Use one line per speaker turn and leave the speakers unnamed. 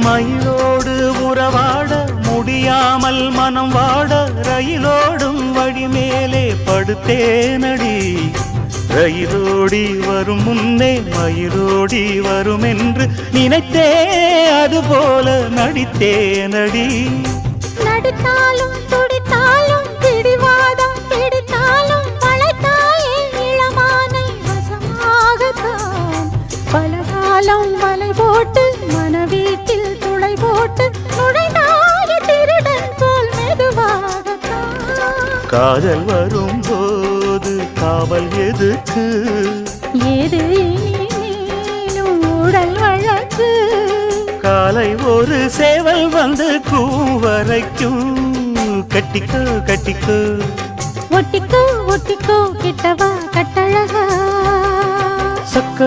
மயிலோடு உறவாட முடியாமல் மனம் வாட ரயிலோடும் வழி மேலே படுத்தேனடி. ரயிலோடி வரும் முன்னே மயிலோடி வரும் என்று நினைத்தே அதுபோல நடித்தேனடி.
நடித்தாலும் போட்டு மனவீட்டில் துளை போட்டு நுழைந்தாய திருடன் போல் மெதுவாகத்தான்.
காதல் வரும்போது காவல் எதுக்கு?
இனிமேலும் உடல் வழக்கு.
காலை ஒரு சேவல் வந்து கூவரைக்கும் கட்டிக்கோ கட்டிக்கோ.
ஒட்டிக்கோ ஒட்டிக்கோ கிட்டவா கட்டழகா.
சக்க